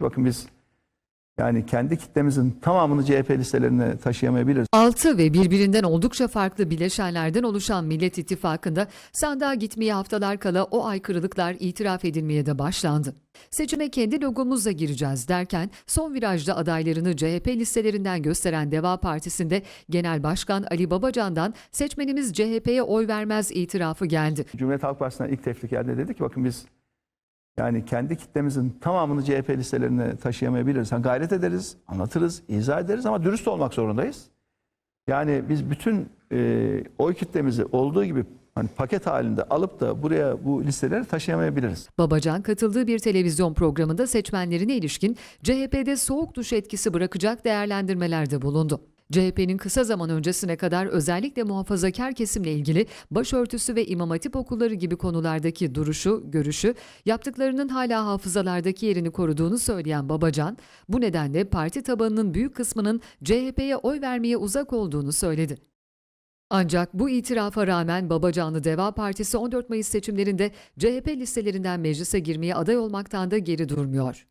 Bakın biz yani kendi kitlemizin tamamını CHP listelerine taşıyamayabiliriz. 6 ve birbirinden oldukça farklı bileşenlerden oluşan Millet İttifakı'nda sandığa gitmeye haftalar kala o aykırılıklar itiraf edilmeye de başlandı. Seçime kendi logomuzla gireceğiz derken son virajda adaylarını CHP listelerinden gösteren Deva Partisi'nde Genel Başkan Ali Babacan'dan seçmenimiz CHP'ye oy vermez itirafı geldi. Cumhuriyet Halk Partisi'nden ilk teklif geldi dedi ki bakın biz yani kendi kitlemizin tamamını CHP listelerine taşıyamayabiliriz. Yani gayret ederiz, anlatırız, izah ederiz ama dürüst olmak zorundayız. Yani biz bütün e, oy kitlemizi olduğu gibi hani paket halinde alıp da buraya bu listeleri taşıyamayabiliriz. Babacan katıldığı bir televizyon programında seçmenlerine ilişkin CHP'de soğuk duş etkisi bırakacak değerlendirmelerde bulundu. CHP'nin kısa zaman öncesine kadar özellikle muhafazakar kesimle ilgili başörtüsü ve imam hatip okulları gibi konulardaki duruşu, görüşü, yaptıklarının hala hafızalardaki yerini koruduğunu söyleyen Babacan, bu nedenle parti tabanının büyük kısmının CHP'ye oy vermeye uzak olduğunu söyledi. Ancak bu itirafa rağmen Babacanlı Deva Partisi 14 Mayıs seçimlerinde CHP listelerinden meclise girmeye aday olmaktan da geri durmuyor.